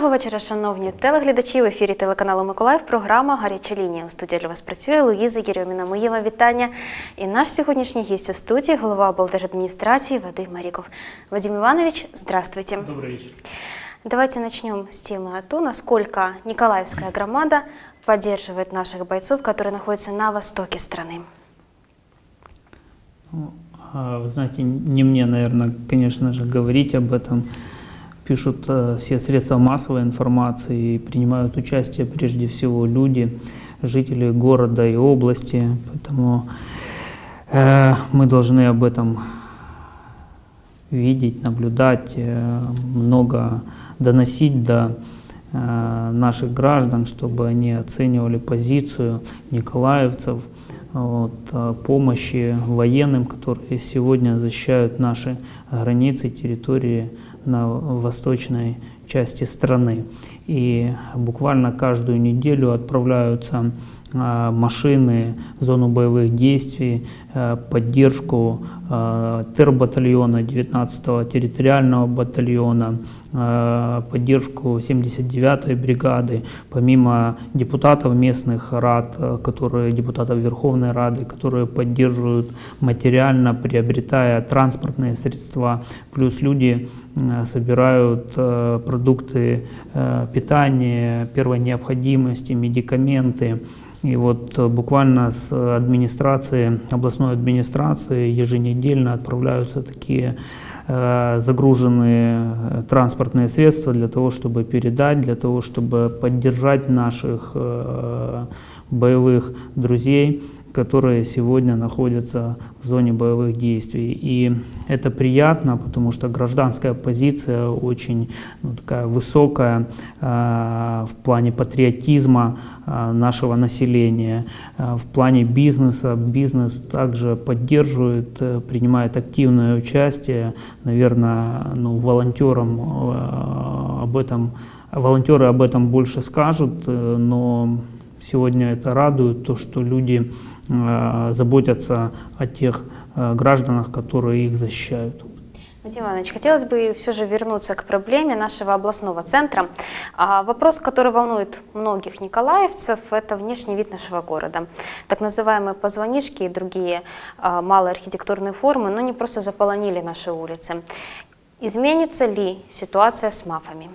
Доброго вечора, шановні телеглядачі. В ефірі телеканалу Миколаїв. Програма Гаряча лінія. У студії для вас працює Луїза Єрьоміна. Моє вам вітання. І наш сьогоднішній гість у студії голова облдержадмінистрации Вадим Мариков. Вадим Иванович, здравствуйте. Добрый вечер. Давайте начнем с темы о том, насколько Николаевская громада поддерживает наших бойцов, которые находятся на востоке страны. Ну, а, Вы знаете, не мне, наверное, конечно же, говорить об этом. Пишут э, все средства массовой информации принимают участие прежде всего люди, жители города и области. Поэтому э, мы должны об этом видеть, наблюдать, э, много доносить до э, наших граждан, чтобы они оценивали позицию николаевцев, вот, э, помощи военным, которые сегодня защищают наши границы, территории на восточной части страны. И буквально каждую неделю отправляются а, машины в зону боевых действий, поддержку э, тербатальона 19-го территориального батальона, э, поддержку 79-й бригады, помимо депутатов местных рад, э, которые, депутатов Верховной Рады, которые поддерживают материально, приобретая транспортные средства, плюс люди э, собирают э, продукты э, питания, первой необходимости, медикаменты. И вот э, буквально с администрации, областной администрации еженедельно отправляются такие э, загруженные э, транспортные средства для того, чтобы передать, для того, чтобы поддержать наших э, боевых друзей, которые сегодня находятся в зоне боевых действий. И это приятно, потому что гражданская позиция очень ну, такая высокая э, в плане патриотизма э, нашего населения, Э, в плане бизнеса. Бизнес также поддерживает, э, принимает активное участие. Наверное, ну, волонтерам э, об этом, волонтеры об этом больше скажут, э, но Сегодня это радует, то, что люди э, заботятся о тех э, гражданах, которые их защищают. Вадим Иванович, хотелось бы все же вернуться к проблеме нашего областного центра. А, вопрос, который волнует многих николаевцев, это внешний вид нашего города. Так называемые позвонишки и другие а, малые архитектурные формы, но не просто заполонили наши улицы. Изменится ли ситуация с мафами?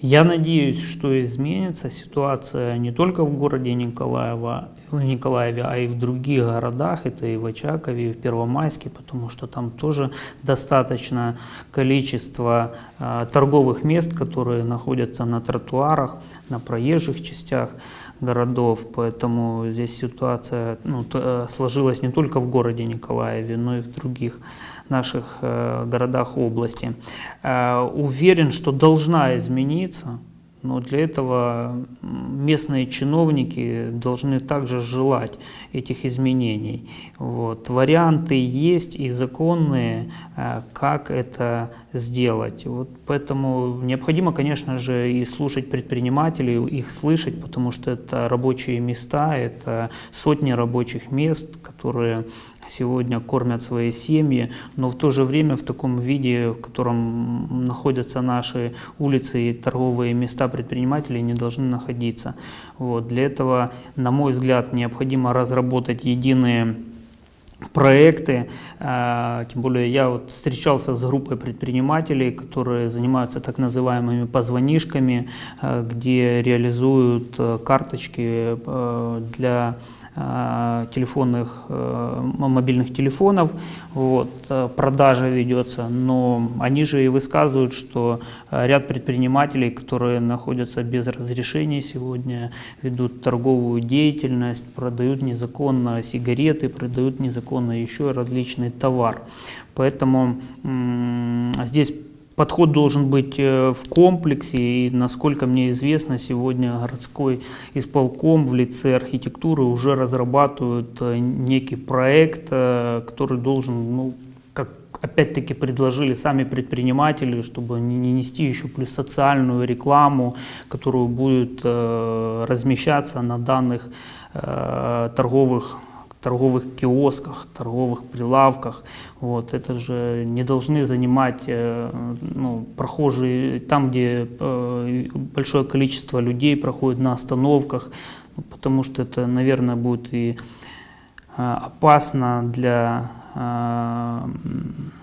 Я надеюсь, что изменится ситуация не только в городе Николаева, в Николаеве, а и в других городах, это и в Очакове, и в Первомайске, потому что там тоже достаточно количество э, торговых мест, которые находятся на тротуарах, на проезжих частях городов, поэтому здесь ситуация ну, э, сложилась не только в городе Николаеве, но и в других наших э, городах области. Э, уверен, что должна измениться, но для этого местные чиновники должны также желать этих изменений. Вот. Варианты есть и законные, э, как это сделать. Вот поэтому необходимо, конечно же, и слушать предпринимателей, их слышать, потому что это рабочие места, это сотни рабочих мест, которые сегодня кормят свои семьи, но в то же время в таком виде, в котором находятся наши улицы и торговые места предпринимателей, не должны находиться. Вот. Для этого, на мой взгляд, необходимо разработать единые проекты, а, тем более я вот встречался с группой предпринимателей, которые занимаются так называемыми позвонишками, а, где реализуют э, карточки для а, телефонных, э, мобильных телефонов, вот, э, продажа ведется, но они же и высказывают, что э, ряд предпринимателей, которые находятся без разрешения сегодня, ведут торговую деятельность, продают незаконно сигареты, продают незаконно еще различный товар. Поэтому здесь Подход должен быть э, в комплексе, и, насколько мне известно, сегодня городской исполком в лице архитектуры уже разрабатывают э, некий проект, э, который должен, ну, как опять-таки предложили сами предприниматели, чтобы не не нести еще плюс социальную рекламу, которую будет размещаться на данных торговых торговых киосках, торговых прилавках. Вот, это же не должны занимать э, ну, прохожие там, где э, большое количество людей проходит на остановках, ну, потому что это, наверное, будет и э, опасно для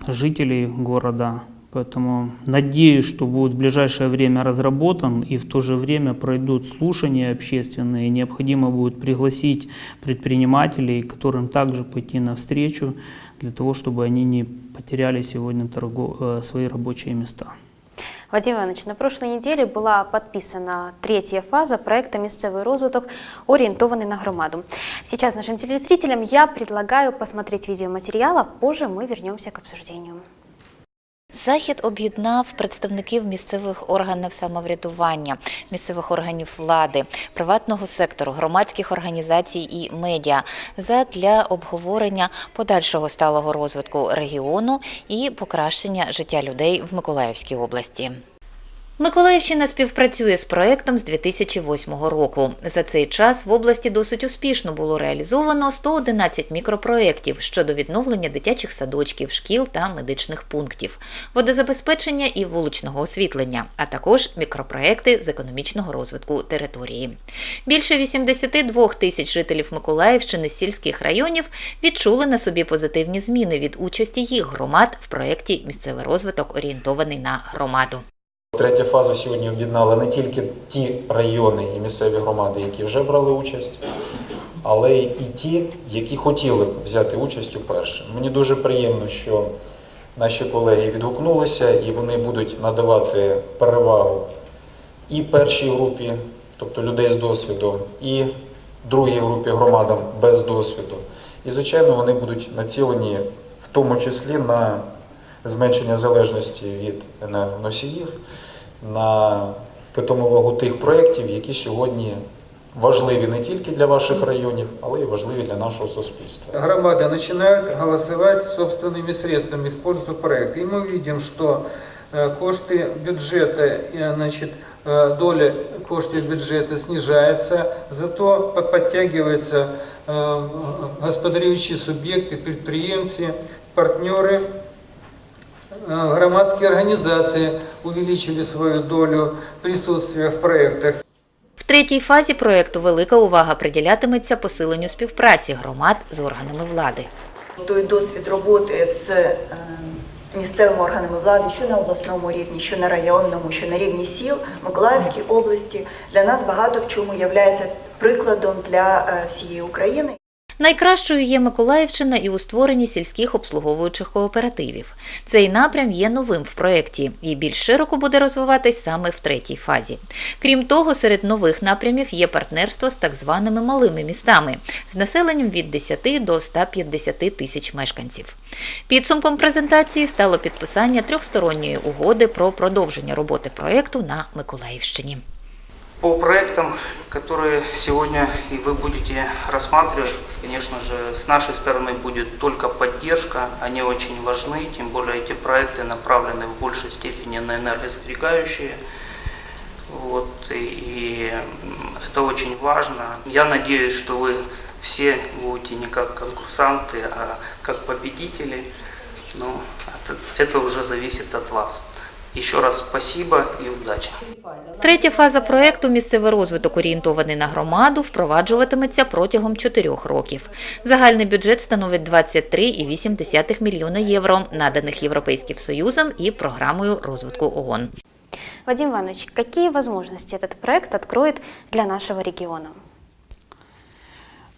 жителей города. Поэтому надеюсь, что будет в ближайшее время разработан и в то же время пройдут слушания общественные. Необходимо будет пригласить предпринимателей, которым также пойти навстречу, для того, чтобы они не потеряли сегодня торго- э, свои рабочие места. Вадим Иванович, на прошлой неделе была подписана третья фаза проекта «Місцевий розвиток», ориентованный на громаду. Сейчас нашим телезрителям я предлагаю посмотреть видеоматериал, а позже мы вернемся к обсуждению. Захід об'єднав представників місцевих органів самоврядування, місцевих органів влади, приватного сектору, громадських організацій і медіа задля обговорення подальшого сталого розвитку регіону і покращення життя людей в Миколаївській області. Миколаївщина співпрацює з проектом з 2008 року. За цей час в області досить успішно було реалізовано 111 мікропроєктів щодо відновлення дитячих садочків, шкіл та медичних пунктів, водозабезпечення і вуличного освітлення, а також мікропроєкти з економічного розвитку території. Більше 82 тисяч жителів Миколаївщини з сільських районів відчули на собі позитивні зміни від участі їх громад в проєкті Місцевий розвиток орієнтований на громаду. Третя фаза сьогодні об'єднала не тільки ті райони і місцеві громади, які вже брали участь, але і ті, які хотіли б взяти участь уперше. Мені дуже приємно, що наші колеги відгукнулися і вони будуть надавати перевагу і першій групі, тобто людей з досвідом, і другій групі громадам без досвіду. І, звичайно, вони будуть націлені в тому числі на зменшення залежності від енергоносіїв, на питому вагу тих проєктів, які сьогодні важливі не тільки для ваших районів, але й важливі для нашого суспільства. громады начинают голосовать собственными средствами в пользу проекта. И мы видим, что э, кошты бюджета, э, значит, э, доля коштів бюджета снижается, зато по- подтягиваются э, господарюючі субъекты, предприемцы, партнеры, Э, громадские организации увеличили свою долю присутствия в проектах. В третій фазі проєкту велика увага приділятиметься посиленню співпраці громад з органами влади. той досвід роботи з е, місцевими органами влади, що на обласному рівні, що на районному, що на рівні сіл Миколаївській області, для нас багато в чому є прикладом для е, всієї України. Найкращою є Миколаївщина і у створенні сільських обслуговуючих кооперативів. Цей напрям є новим в проєкті і більш широко буде розвиватись саме в третій фазі. Крім того, серед нових напрямів є партнерство з так званими малими містами з населенням від 10 до 150 тисяч мешканців. Підсумком презентації стало підписання трьохсторонньої угоди про продовження роботи проєкту на Миколаївщині. По проектам, которые сегодня и вы будете рассматривать, конечно же, с нашей стороны будет только поддержка. Они очень важны, тем более эти проекты направлены в большей степени на энергосберегающие. Вот, и, это очень важно. Я надеюсь, что вы все будете не как конкурсанты, а как победители. Но это уже зависит от вас. Еще раз спасибо и удачи. Третя фаза проекту Місцевий розвиток орієнтований на громаду впроваджуватиметься протягом чотирьох років. Загальний бюджет становить 23,8 мільйона євро, наданих Європейським Союзом і програмою розвитку ООН. Вадим Иванович, какие возможности этот проект откроет для нашего региона?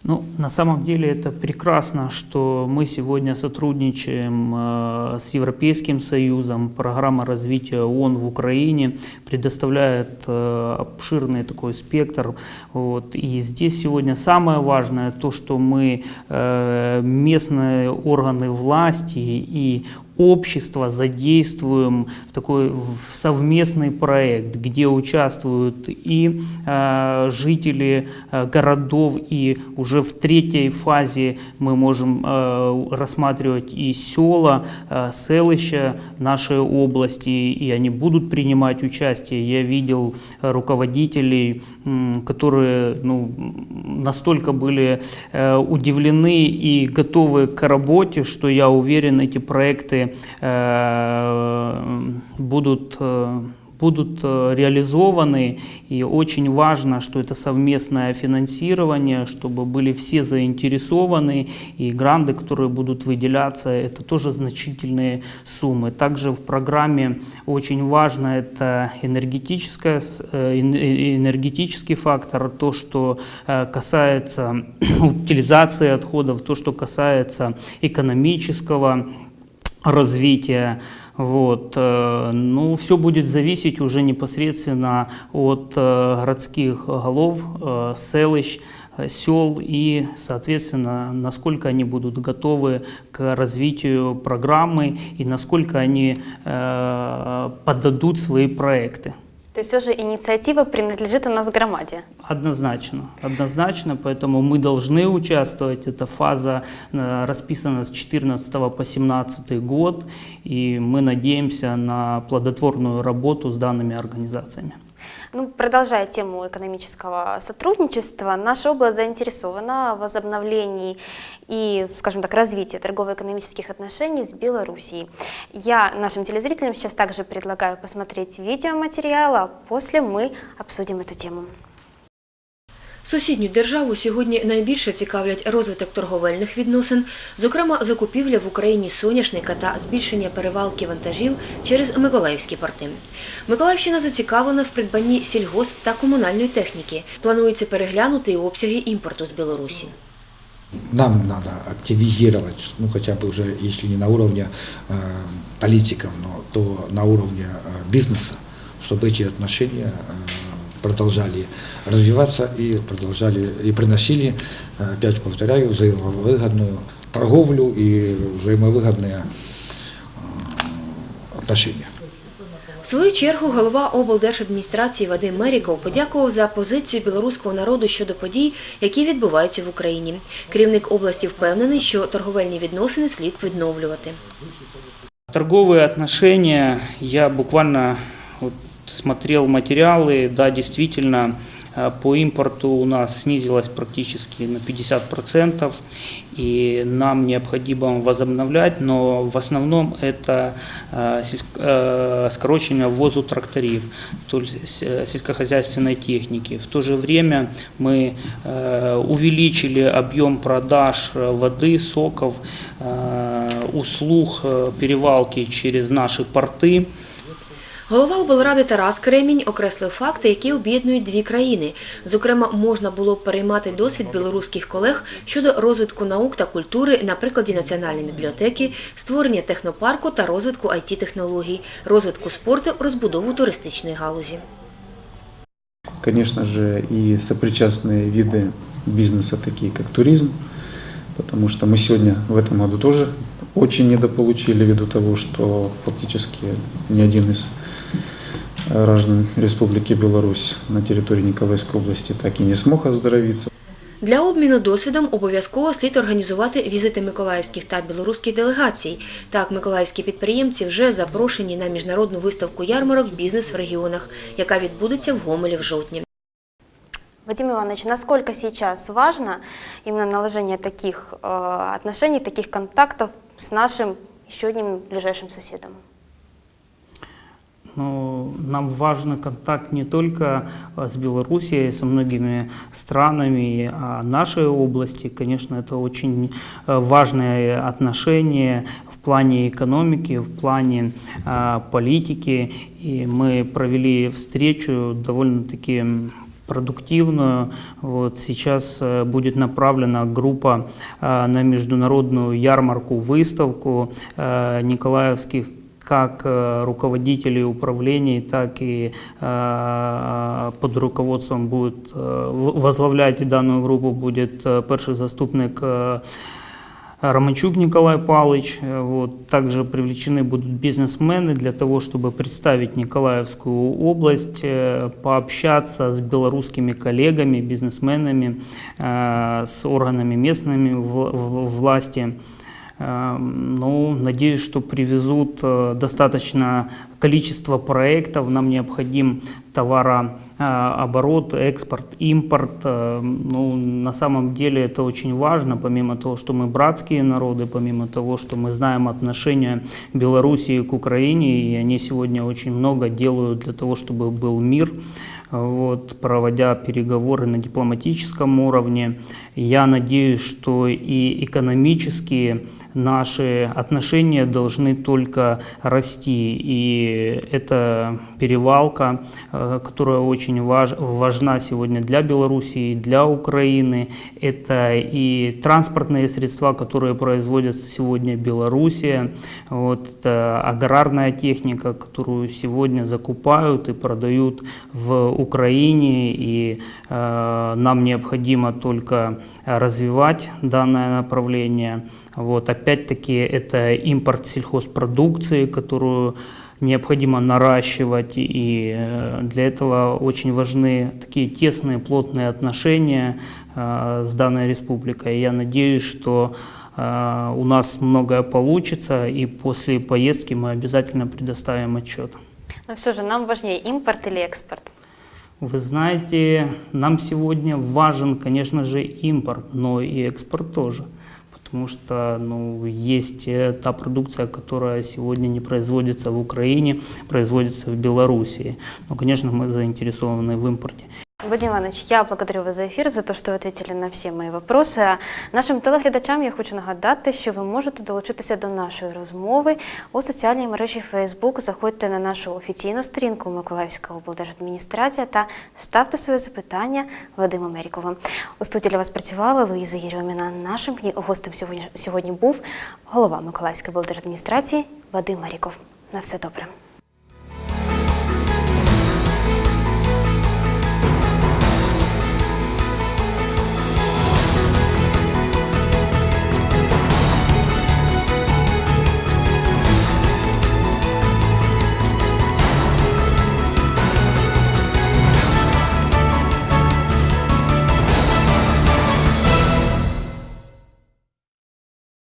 Ну, на самом деле это прекрасно, что мы сегодня сотрудничаем э, с Европейским Союзом. Программа развития ООН в Украине предоставляет э, обширный такой спектр. Вот. И здесь сегодня самое важное то, что мы э, местные органы власти и общество задействуем в такой в совместный проект, где участвуют и э, жители э, городов, и уже в третьей фазе мы можем э, рассматривать и села, э, селища нашей области, и они будут принимать участие. Я видел э, руководителей, м, которые ну, настолько были э, удивлены и готовы к работе, что я уверен, эти проекты э, будут э, будут э, реализованы. И очень важно, что это совместное финансирование, чтобы были все заинтересованы. И гранты, которые будут выделяться, это тоже значительные суммы. Также в программе очень важно это энергетическое, энергетический фактор, то, что касается утилизации отходов, то, что касается экономического развития. Вот. э, Ну, все будет зависеть уже непосредственно от э, городских голов, э, селищ, сел и, соответственно, насколько они будут готовы к развитию программы и насколько они э, подадут свои проекты. То есть все же инициатива принадлежит у нас громаде. Однозначно, однозначно, поэтому мы должны участвовать. Эта фаза э, расписана с 14 по 17 год, и мы надеемся на плодотворную работу с данными организациями. Ну, продолжая тему экономического сотрудничества, наша область заинтересована в возобновлении и, скажем так, развитии торгово-экономических отношений с Белоруссией. Я нашим телезрителям сейчас также предлагаю посмотреть видеоматериал, а после мы обсудим эту тему. Сусідню державу сьогодні найбільше цікавлять розвиток торговельних відносин, зокрема закупівля в Україні соняшника та збільшення перевалки вантажів через Миколаївські порти. Миколаївщина зацікавлена в придбанні сільгосп та комунальної техніки. Планується переглянути і обсяги імпорту з Білорусі. нам надо активизировать, ну хотя бы уже, если не на уровне э, политиков, но то на уровне э, бизнеса, чтобы эти отношения э, продолжали развиваться и продолжали и приносили, э, опять повторяю, взаимовыгодную торговлю и взаимовыгодные э, отношения. В свою чергу голова облдержадміністрації Вадим Меріков подякував за позицію білоруського народу щодо подій, які відбуваються в Україні. Керівник області впевнений, що торговельні відносини слід відновлювати. Торговые отношения, я буквально вот смотрел материалы, да, действительно, э, по импорту у нас снизилось практически на 50%, и нам необходимо возобновлять, но в основном это э, э, скорочение ввозу тракторів, то есть сельскохозяйственной техники. В то же время мы увеличили объем продаж воды, соков, услуг перевалки через наши порты. Голова облради Тарас Кремінь окреслив факти, які об'єднують дві країни. Зокрема, можна було б переймати досвід білоруських колег щодо розвитку наук та культури на прикладі національної бібліотеки, створення технопарку та розвитку it технологій розвитку спорту, розбудову туристичної галузі. конечно же, и сопричастные виды бизнеса, такие как туризм, потому что мы сегодня в этом году тоже очень недополучили ввиду того, что фактически ни один из э, граждан Республики Беларусь на территории Николаевской области так и не смог оздоровиться. Для обміну досвідом обов'язково слід організувати візити миколаївських та білоруських делегацій. Так, миколаївські підприємці вже запрошені на міжнародну виставку ярмарок Бізнес в регіонах, яка відбудеться в Гомелі в жовтні. Вадим Иванович, насколько сейчас важно именно наложение таких э, отношений, таких контактов с нашим еще одним ближайшим соседом? Но нам важен контакт не только а, с Белоруссией, со многими странами, а нашей области, конечно, это очень э, важные отношения в плане экономики, в плане а, политики. И мы провели встречу довольно-таки продуктивную. Вот сейчас э, будет направлена группа э, на международную ярмарку, выставку э, николаевских как э, руководителей управлений, так и э, под руководством будет э, возглавлять данную группу будет перший заступник Романчук Николай. Э, Вот. Также привлечены будут бизнесмены для того, чтобы представить Николаевскую область, пообщаться с белорусскими коллегами, бизнесменами, с органами местными власти. Э, Ну, надеюсь, что привезут э, достаточно количество проектов. Нам необходим товарооборот, экспорт, импорт. Э, Ну, на самом деле это очень важно, помимо того, что мы братские народы, помимо того, что мы знаем отношения Белоруссии к Украине, и они сегодня очень много делают для того, чтобы был мир вот, проводя переговоры на дипломатическом уровне. Я надеюсь, что и экономические наши отношения должны только расти. И эта перевалка, э, которая очень важ- важна сегодня для Белоруссии, для Украины, это и транспортные средства, которые производят сегодня Белоруссия, вот, это аграрная техника, которую сегодня закупают и продают в Украине, и э, нам необходимо только развивать данное направление. Вот, опять-таки это импорт сельхозпродукции, которую необходимо наращивать, и э, для этого очень важны такие тесные, плотные отношения э, с данной республикой. Я надеюсь, что э, у нас многое получится, и после поездки мы обязательно предоставим отчет. Но все же нам важнее импорт или экспорт? Вы знаете, нам сегодня важен, конечно же, импорт, но и экспорт тоже. Потому что ну, есть э, та продукция, которая сегодня не производится в Украине, производится в Белоруссии. Но, конечно, мы заинтересованы в импорте. Вадим Иванович, я благодарю вас за ефір, за те, що ви відповіли на всі мої вопроси. Нашим телеглядачам я хочу нагадати, що ви можете долучитися до нашої розмови у соціальній мережі Facebook. Заходьте на нашу офіційну сторінку Миколаївська облдержадміністрація та ставте своє запитання Вадиму Мерікову. У студії для вас працювала Луїза Єрьоміна. Нашим гостем сьогодні, сьогодні був голова Миколаївської облдержадміністрації Вадим Меріков. На все добре.